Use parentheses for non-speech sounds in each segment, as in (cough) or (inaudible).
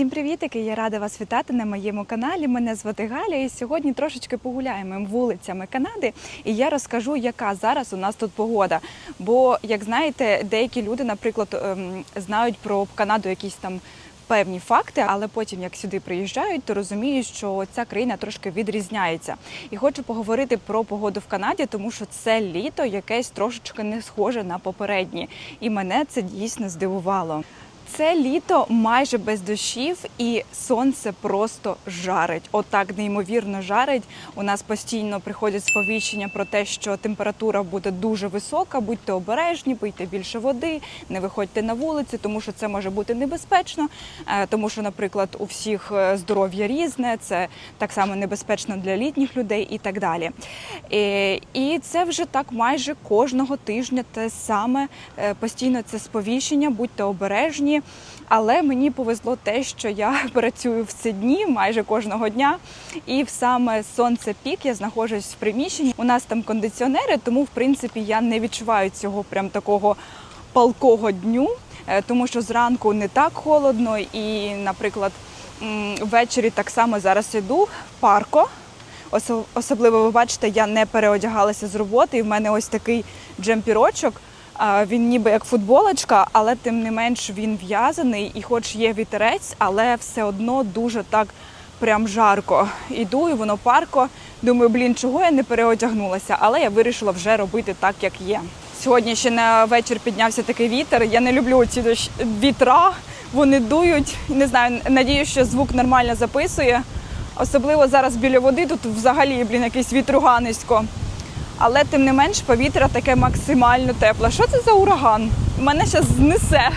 Всім привітики! Я рада вас вітати на моєму каналі. Мене звати Галя, і сьогодні трошечки погуляємо вулицями Канади. І я розкажу, яка зараз у нас тут погода. Бо, як знаєте, деякі люди, наприклад, ем, знають про Канаду якісь там. Певні факти, але потім, як сюди приїжджають, то розуміють, що ця країна трошки відрізняється. І хочу поговорити про погоду в Канаді, тому що це літо якесь трошечки не схоже на попереднє, і мене це дійсно здивувало. Це літо майже без дощів, і сонце просто жарить. Отак неймовірно жарить. У нас постійно приходять сповіщення про те, що температура буде дуже висока. Будьте обережні, пийте більше води, не виходьте на вулиці, тому що це може бути небезпечно. Е, Тому що, наприклад, у всіх е, здоров'я різне, це так само небезпечно для літніх людей і так далі. Е, І це вже так майже кожного тижня те саме постійно це сповіщення, будьте обережні. Але мені повезло те, що я (laughs) працюю в ці дні майже кожного дня, і в саме сонце пік я знаходжусь в приміщенні. У нас там кондиціонери, тому в принципі я не відчуваю цього прям такого палкого дню, е, тому що зранку не так холодно, і, наприклад, ввечері так само зараз іду парко. Особливо ви бачите, я не переодягалася з роботи, і в мене ось такий джемпірочок. Він ніби як футболочка, але тим не менш він в'язаний, і хоч є вітерець, але все одно дуже так прям жарко. Іду, і воно парко. Думаю, блін, чого я не переодягнулася, але я вирішила вже робити так, як є. Сьогодні ще на вечір піднявся такий вітер. Я не люблю ці вітра, вони дують. Не знаю, надію, що звук нормально записує. Особливо зараз біля води тут взагалі, блін, якийсь вітруганисько. Але тим не менш повітря таке максимально тепле. Що це за ураган? Мене зараз знесе.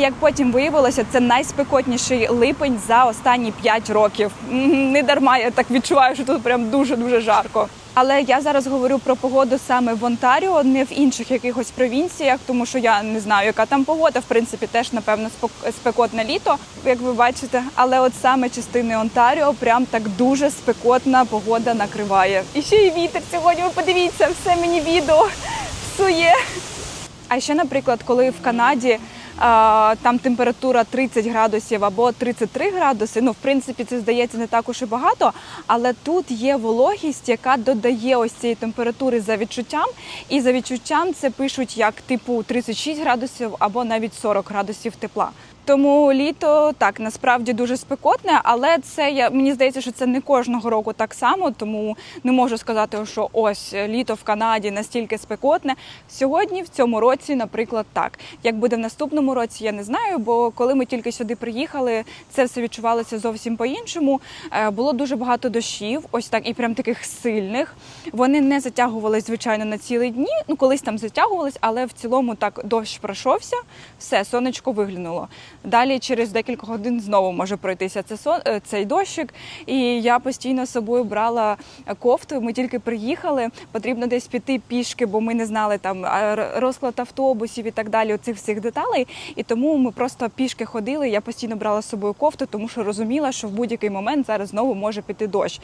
Як потім виявилося, це найспекотніший липень за останні 5 років. Не дарма я так відчуваю, що тут прям дуже дуже жарко. Але я зараз говорю про погоду саме в Онтаріо, не в інших якихось провінціях, тому що я не знаю, яка там погода. В принципі, теж напевно спекотне літо, як ви бачите. Але от саме частини Онтаріо прям так дуже спекотна погода накриває. І ще й вітер сьогодні. Ви подивіться, все мені відео псує. А ще, наприклад, коли в Канаді там температура 30 градусів або 33 градуси, ну в принципі це здається не так уж і багато, але тут є вологість, яка додає ось цієї температури за відчуттям. І за відчуттям це пишуть як типу 36 градусів або навіть 40 градусів тепла. Тому літо так насправді дуже спекотне, але це я мені здається, що це не кожного року так само, тому не можу сказати, що ось літо в Канаді настільки спекотне. Сьогодні в цьому році, наприклад, так. Як буде в наступному році, я не знаю, бо коли ми тільки сюди приїхали, це все відчувалося зовсім по-іншому. Е, Було дуже багато дощів, ось так і прям таких сильних. Вони не затягувались, звичайно, на цілі дні. Ну, колись там затягувались, але в цілому так дощ пройшовся, все, сонечко виглянуло. Далі через декілька годин знову може пройтися це сон, е, цей дощик. І я постійно з собою брала кофту. Ми тільки приїхали. Потрібно десь піти пішки, бо ми не знали там розклад автобусів і так далі. Оцих всіх деталей. І тому ми просто пішки ходили. Я постійно брала з собою кофту, тому що розуміла, що в будь-який момент зараз знову може піти дощ.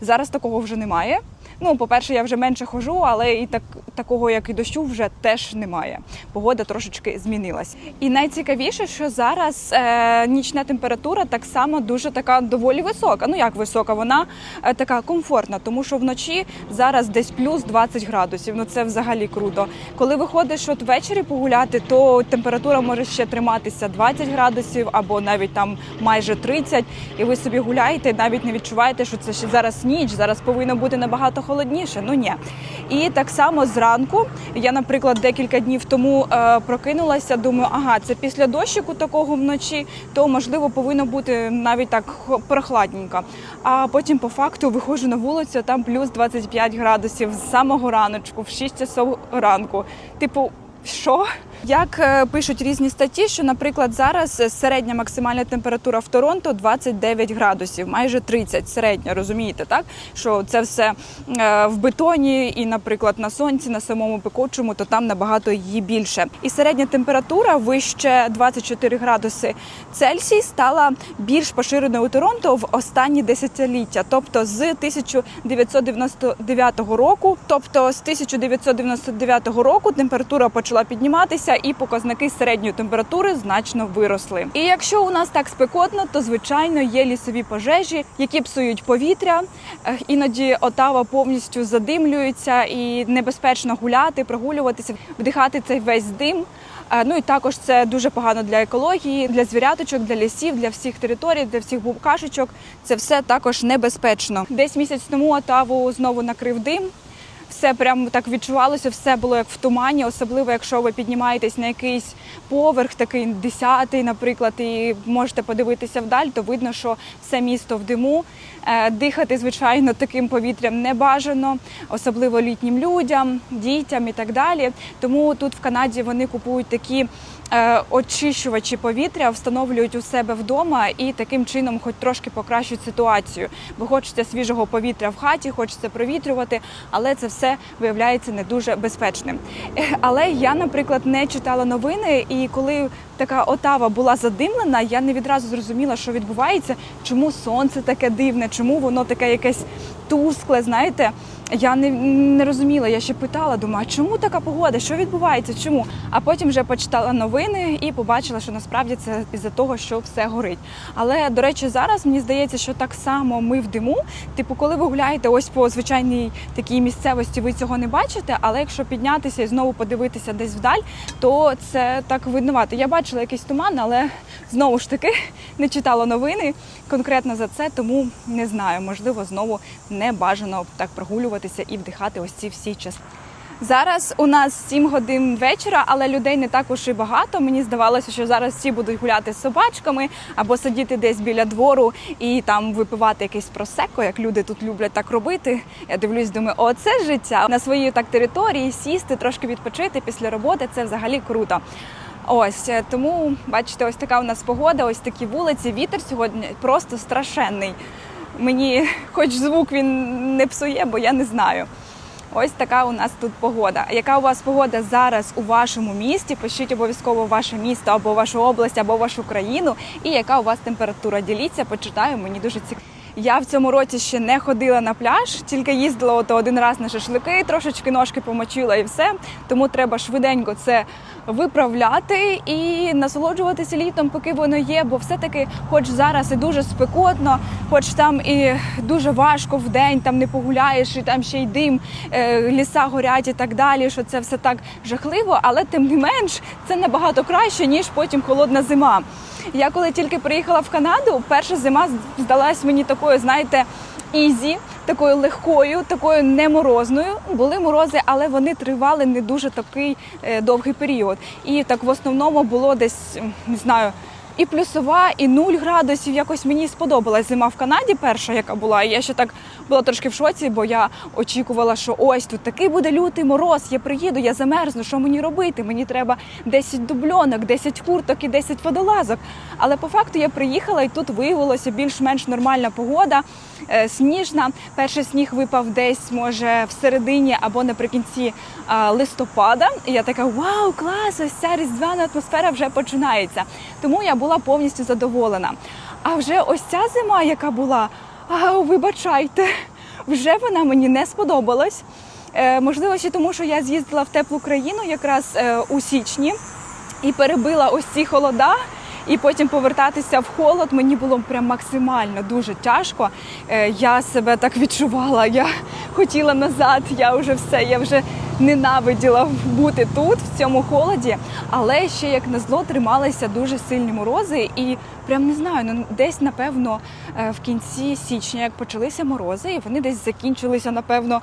Зараз такого вже немає. Ну, по-перше, я вже менше хожу, але і так такого, як і дощу, вже теж немає. Погода трошечки змінилась. І найцікавіше, що зараз е, нічна температура так само дуже така доволі висока. Ну як висока, вона е, така комфортна, тому що вночі зараз десь плюс 20 градусів. Ну це взагалі круто. Коли виходиш от ввечері погуляти, то температура може ще триматися 20 градусів або навіть там майже 30, і ви собі гуляєте, навіть не відчуваєте, що це ще зараз ніч, зараз повинно бути набагато холодніше. Ну ні. І так само зранку я, наприклад, декілька днів тому е, прокинулася. Думаю, ага, це після дощику такого вночі, то можливо повинно бути навіть так прохладненько. А потім по факту виходжу на вулицю, там плюс 25 градусів з самого раночку, в 6 часов ранку. Типу, що? Як е, пишуть різні статті, що, наприклад, зараз середня максимальна температура в Торонто 29 градусів, майже 30 середня, розумієте, так? Що це все е, в бетоні і, наприклад, на сонці, на самому пекучому, то там набагато її більше. І середня температура вище 24 градуси Цельсій стала більш поширеною у Торонто в останні десятиліття, тобто з 1999 року, тобто з 1999 року температура почала підніматися. Піднялися, і показники середньої температури значно виросли. І якщо у нас так спекотно, то звичайно є лісові пожежі, які псують повітря. Іноді отава повністю задимлюється і небезпечно гуляти, прогулюватися, вдихати цей весь дим. Е, Ну і також це дуже погано для екології, для звіряточок, для лісів, для всіх територій, для всіх букашечок. Це все також небезпечно. Десь місяць тому Отаву знову накрив дим. Все прямо так відчувалося, все було як в тумані, особливо якщо ви піднімаєтесь на якийсь поверх, такий десятий, наприклад, і можете подивитися вдаль, то видно, що все місто в диму. Е, Дихати, звичайно, таким повітрям не бажано, особливо літнім людям, дітям і так далі. Тому тут в Канаді вони купують такі е, очищувачі повітря, встановлюють у себе вдома і таким чином, хоч трошки покращують ситуацію. Бо хочеться свіжого повітря в хаті, хочеться провітрювати, але це все виявляється не дуже безпечним. (laughs) Але я, наприклад, не читала новини, і коли така отава була задимлена, я не відразу зрозуміла, що відбувається, чому сонце таке дивне, чому воно таке якесь тускле. Знаєте, я не, не розуміла. Я ще питала, думаю, а чому така погода? Що відбувається? Чому? А потім вже почитала новини і побачила, що насправді це із-за того, що все горить. Але до речі, зараз мені здається, що так само ми в диму. Типу, коли ви гуляєте ось по звичайній такій місцевості, ви цього не бачите. Але якщо піднятися і знову подивитися десь вдаль, то це так видновато. Я бачила якийсь туман, але знову ж таки (laughs) не читала новини конкретно за це, тому не знаю. Можливо, знову не бажано так прогулюватися і вдихати ось ці всі частини. Зараз у нас 7 годин вечора, але людей не так уж і багато. Мені здавалося, що зараз всі будуть гуляти з собачками або сидіти десь біля двору і там випивати якийсь просеко, як люди тут люблять так робити. Я дивлюсь, думаю, о, це життя на своїй так території, сісти, трошки відпочити після роботи. Це взагалі круто. Ось е, тому бачите, ось така у нас погода, ось такі вулиці. Вітер сьогодні просто страшенний. Мені, (laughs) хоч звук він не псує, бо я не знаю. Ось така у нас тут погода. Яка у вас погода зараз у вашому місті? Пишіть обов'язково ваше місто або вашу область, або вашу країну. І яка у вас температура? Діліться, почитаю, мені дуже цікаво. Я в цьому році ще не ходила на пляж, тільки їздила ото один раз на шашлики, трошечки ножки помочила і все. Тому треба швиденько це виправляти і насолоджуватися літом, поки воно є. Бо все-таки, хоч зараз і дуже спекотно, хоч там і дуже важко в день, там не погуляєш, і там ще й дим, е, ліса горять і так далі. Що це все так жахливо, але тим не менш це набагато краще ніж потім холодна зима. Я коли тільки приїхала в Канаду, перша зима здалась мені такою, знаєте, ізі, такою легкою, такою не морозною. Були морози, але вони тривали не дуже такий е, довгий період. І так в основному було десь не знаю. І плюсова, і 0 градусів. Якось мені сподобалась зима в Канаді, перша, яка була. Я ще так була трошки в шоці, бо я очікувала, що ось тут такий буде лютий мороз. Я приїду, я замерзну. Що мені робити? Мені треба 10 дубльонок, 10 курток і 10 водолазок. Але по факту я приїхала, і тут виявилося більш-менш нормальна погода, сніжна. Перший сніг випав десь, може, в середині або наприкінці листопада. І я така: вау, клас! Ось ця різдвяна атмосфера вже починається. Тому я була повністю задоволена. А вже ось ця зима, яка була, а, вибачайте, вже вона мені не сподобалась. Е, можливо, ще тому, що я з'їздила в теплу країну якраз е, у січні і перебила ось ці холода. І потім повертатися в холод мені було прям максимально дуже тяжко. Е, Я себе так відчувала. Я хотіла назад. Я вже все, я вже ненавиділа бути тут, в цьому холоді. Але ще як назло трималися дуже сильні морози, і прям не знаю, ну десь напевно е, в кінці січня, як почалися морози, і вони десь закінчилися, напевно,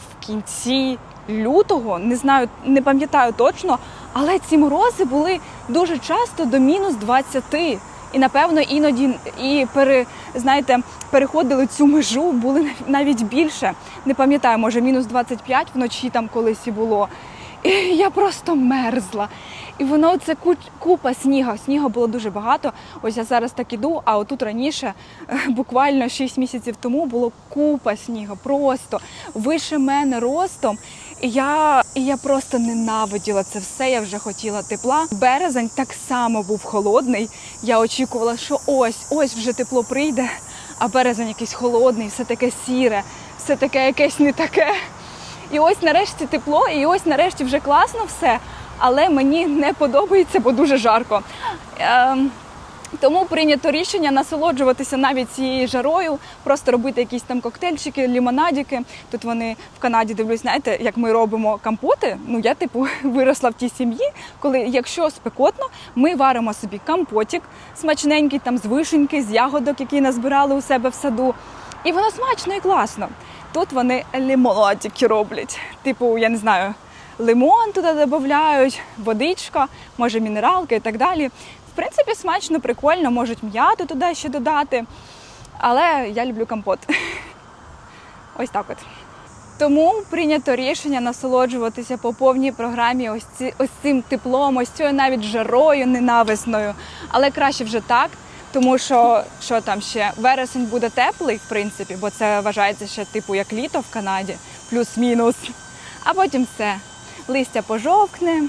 в кінці лютого, не знаю, не пам'ятаю точно, але ці морози були дуже часто до мінус 20. І напевно іноді і пере, знаєте, переходили цю межу, були навіть більше. Не пам'ятаю, може мінус 25 вночі там колись і було. І я просто мерзла. І воно це купа сніга. Снігу було дуже багато. Ось я зараз так іду, а отут раніше, е, буквально 6 місяців тому, було купа снігу, просто вище мене ростом. Я, я просто ненавиділа це все. Я вже хотіла тепла. Березень так само був холодний. Я очікувала, що ось, ось вже тепло прийде, а березень якийсь холодний, все таке сіре, все таке якесь не таке. І ось нарешті тепло, і ось нарешті вже класно все. Але мені не подобається, бо дуже жарко. Ем, тому прийнято рішення насолоджуватися навіть цією жарою, просто робити якісь там коктейльчики, лімонадики. Тут вони в Канаді дивлюсь, знаєте, як ми робимо компоти. Ну я типу (laughs) виросла в тій сім'ї, коли якщо спекотно, ми варимо собі компотик смачненький, там з вишеньки, з ягодок, які назбирали у себе в саду. І воно смачно і класно. Тут вони лімонадики роблять. Типу, я не знаю, лимон туди додають, водичка, може мінералки і так далі. В принципі, смачно, прикольно, можуть м'яту туди ще додати. Але я люблю компот. (laughs) Ось так от. Тому прийнято рішення насолоджуватися по повній програмі ось, ці, ось цим теплом, ось цією навіть жарою ненависною. Але краще вже так, тому що що там ще вересень буде теплий, в принципі, бо це вважається ще типу як літо в Канаді, плюс-мінус. А потім все. Листя пожовкне,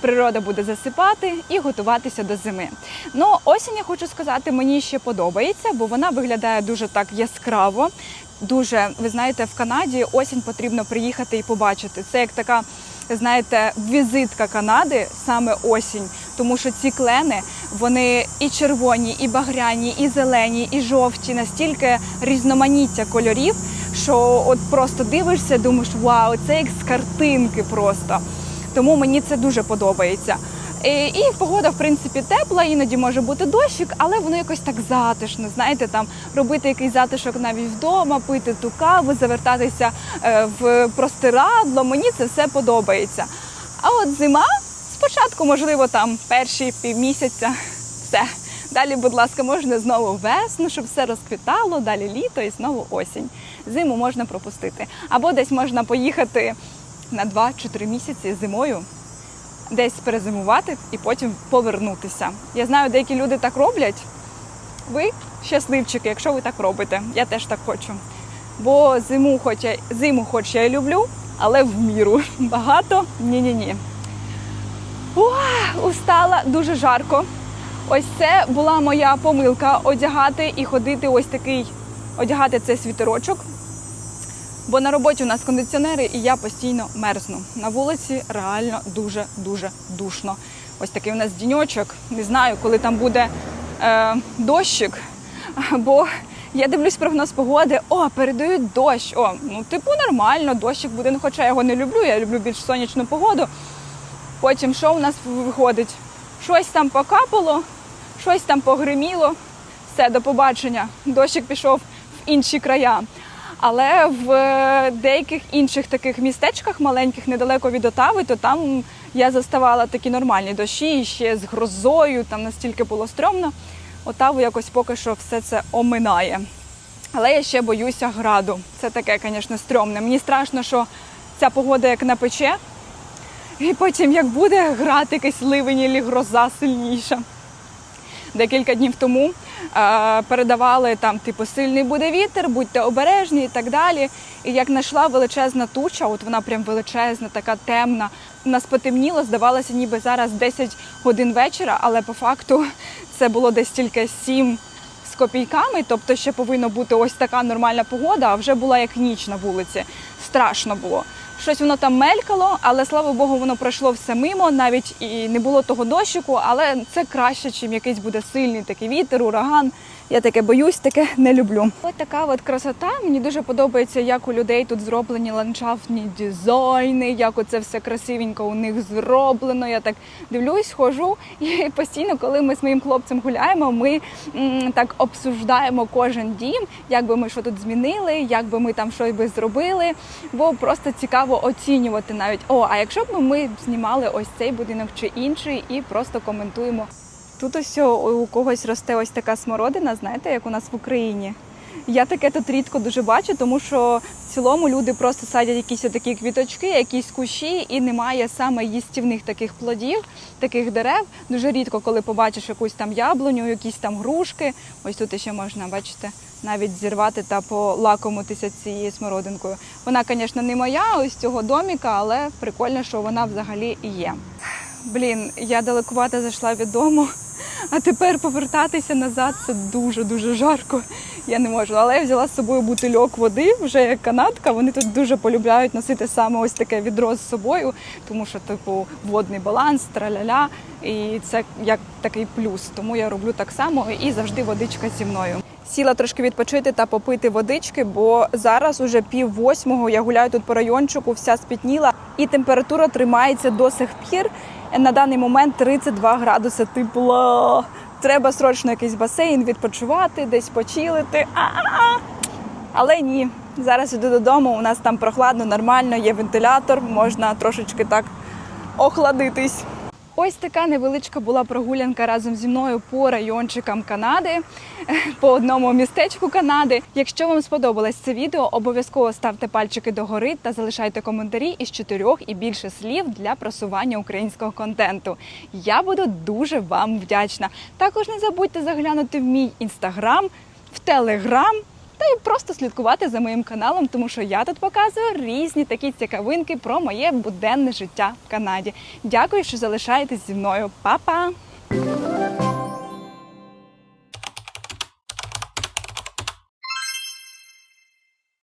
природа буде засипати і готуватися до зими. Ну, осінь, я хочу сказати, мені ще подобається, бо вона виглядає дуже так яскраво. Дуже, ви знаєте, в Канаді осінь потрібно приїхати і побачити. Це як така, знаєте, візитка Канади, саме осінь. Тому що ці клени, вони і червоні, і багряні, і зелені, і жовті, настільки різноманіття кольорів, що от просто дивишся, думаєш, вау, це як з картинки просто. Тому мені це дуже подобається. І, і погода, в принципі, тепла, іноді може бути дощик, але воно якось так затишно. Знаєте, там робити якийсь затишок навіть вдома, пити ту каву, завертатися е, в простирадло. Мені це все подобається. А от зима, спочатку, можливо, там перші півмісяця, (laughs) все. Далі, будь ласка, можна знову весну, щоб все розквітало, далі літо і знову осінь. Зиму можна пропустити. Або десь можна поїхати на 2 чи 3 місяці зимою, десь перезимувати і потім повернутися. Я знаю, деякі люди так роблять. Ви щасливчики, якщо ви так робите. Я теж так хочу. Бо зиму, хоч я, зиму хоч я і люблю, але в міру. (laughs) Багато ні-ні-ні. Ух, устала, дуже жарко. Ось це була моя помилка одягати і ходити ось такий, одягати цей світерочок. Бо на роботі у нас кондиціонери, і я постійно мерзну. На вулиці реально дуже-дуже душно. Ось такий у нас діньочок. Не знаю, коли там буде е, дощик. Бо я дивлюсь прогноз погоди, о, передають дощ. О, ну типу нормально, дощик буде. Ну, хоча я його не люблю, я люблю більш сонячну погоду. Потім що у нас виходить? Щось там покапало, щось там погриміло. Все, до побачення. Дощик пішов в інші края. Але в е, деяких інших таких містечках, маленьких, недалеко від Отави, то там я заставала такі нормальні дощі, ще з грозою, там настільки було стрьомно. Отаву якось поки що все це оминає. Але я ще боюся граду. Це таке, звісно, стрьомне. Мені страшно, що ця погода як напече, і потім як буде град, якийсь ливень і гроза сильніша. Декілька днів тому е, передавали там, типу, сильний буде вітер, будьте обережні і так далі. І як знайшла величезна туча, от вона прям величезна, така темна. У нас потемніло, здавалося, ніби зараз 10 годин вечора, але по факту це було десь тільки 7 з копійками, тобто ще повинна бути ось така нормальна погода, а вже була як ніч на вулиці. Страшно було. Щось воно там мелькало, але слава Богу, воно пройшло все мимо, навіть і не було того дощику, але це краще, чим якийсь буде сильний такий вітер, ураган. Я таке боюсь, таке не люблю. Ось така от красота. Мені дуже подобається, як у людей тут зроблені ландшафтні дизайни, як оце все красивенько у них зроблено. Я так дивлюсь, хожу, і постійно, коли ми з моїм хлопцем гуляємо, ми м, так обсуждаємо кожен дім, як би ми що тут змінили, як би ми там щось би зробили. Бо просто цікаво оцінювати навіть. О, а якщо б ми знімали ось цей будинок чи інший, і просто коментуємо. Тут ось у когось росте ось така смородина, знаєте, як у нас в Україні. Я таке тут рідко дуже бачу, тому що в цілому люди просто садять якісь такі квіточки, якісь кущі, і немає саме їстівних таких плодів, таких дерев. Дуже рідко, коли побачиш якусь там яблуню, якісь там грушки. Ось тут ще можна, бачите, навіть зірвати та полакомитися цією смородинкою. Вона, звісно, не моя, ось цього доміка, але прикольно, що вона взагалі і є. Блін, я далекувато зайшла від дому, А тепер повертатися назад це дуже дуже жарко. Я не можу. Але я взяла з собою бутильок води, вже як канадка. Вони тут дуже полюбляють носити саме ось таке відро з собою, тому що, типу, водний баланс, траляля, і це як такий плюс. Тому я роблю так само і завжди водичка зі мною. Сіла трошки відпочити та попити водички, бо зараз уже пів восьмого. Я гуляю тут по райончику, вся спітніла, і температура тримається до сих пір. На даний момент 32 градуси тепла. Треба срочно якийсь басейн відпочивати, десь почилити. А-а-а. Але ні, зараз іду додому. У нас там прохладно, нормально, є вентилятор, можна трошечки так охладитись. Ось така невеличка була прогулянка разом зі мною по райончикам Канади, (laughs) по одному містечку Канади. Якщо вам сподобалось це відео, обов'язково ставте пальчики догори та залишайте коментарі із чотирьох і більше слів для просування українського контенту. Я буду дуже вам вдячна. Також не забудьте заглянути в мій інстаграм, в телеграм. Та й просто слідкувати за моїм каналом, тому що я тут показую різні такі цікавинки про моє буденне життя в Канаді. Дякую, що залишаєтесь зі мною. Па-па!